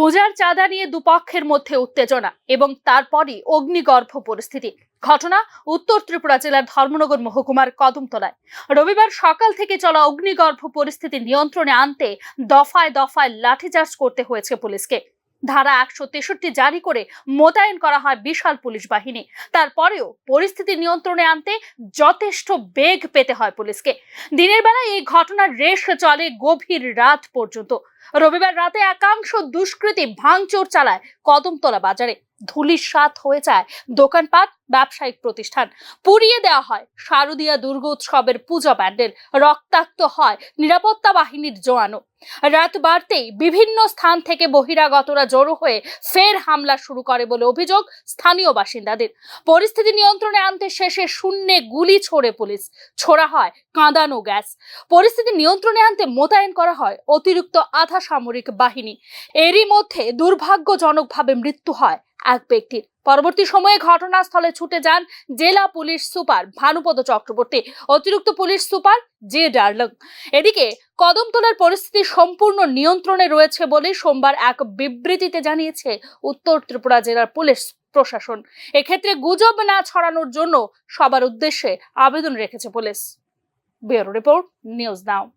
পূজার চাঁদা নিয়ে দুপক্ষের মধ্যে উত্তেজনা এবং তারপরই অগ্নিগর্ভ পরিস্থিতি। ঘটনা উত্তর ত্রিপুরা জেলার ধর্মনগর মহকুমার কদমতলায়। রবিবার সকাল থেকে চলা অগ্নিগর্ভ পরিস্থিতি নিয়ন্ত্রণে আনতে দফায় দফায় লাঠিচার্জ করতে হয়েছে পুলিশকে। ধারা একশো তেষট্টি জারি করে মোতায়েন করা হয় বিশাল পুলিশ বাহিনী। তারপরেও পরিস্থিতি নিয়ন্ত্রণে আনতে যথেষ্ট বেগ পেতে হয় পুলিশকে। দিনের বেলায় এই ঘটনার রেশ চলে গভীর রাত পর্যন্ত। রবিবার রাতে একাংশ দুষ্কৃতী ভাঙচুর চালায় কদমতলা বাজারে। ধুলির সাত হয়ে যায় দোকানপাট, ব্যবসায়িক প্রতিষ্ঠান। পুড়িয়ে দেওয়া হয় শারদীয়া দুর্গোৎসবের পূজা প্যান্ডেল। রক্তাক্ত হয় নিরাপত্তা বাহিনীর জোয়ানো রাত বাড়তেই বিভিন্ন স্থান থেকে বহিরাগতরা জড়ো হয়ে ফের হামলা শুরু করে বলে অভিযোগ স্থানীয় বাসিন্দাদের। পরিস্থিতি নিয়ন্ত্রণে আনতে শেষে শূন্যে গুলি ছোড়ে পুলিশ। ছোড়া হয় কাঁদানো গ্যাস। পরিস্থিতি নিয়ন্ত্রণে আনতে মোতায়েন করা হয় অতিরিক্ত আধা সামরিক বাহিনী। এরই মধ্যে দুর্ভাগ্যজনকভাবে মৃত্যু হয় এক ব্যক্তির। পরবর্তী সময়ে ঘটনাস্থলে ছুটে যান জেলা পুলিশ সুপার ভানুপদ চক্রবর্তী, অতিরিক্ত পুলিশ সুপার জে ডার্লং। এদিকে কদমতলার পরিস্থিতি সম্পূর্ণ নিয়ন্ত্রণে রয়েছে বলে সোমবার এক বিবৃতিতে জানিয়েছে উত্তর ত্রিপুরা জেলার পুলিশ প্রশাসন। এক্ষেত্রে গুজব না ছড়ানোর জন্য সবার উদ্দেশ্যে আবেদন রেখেছে police. Bureau report, news now.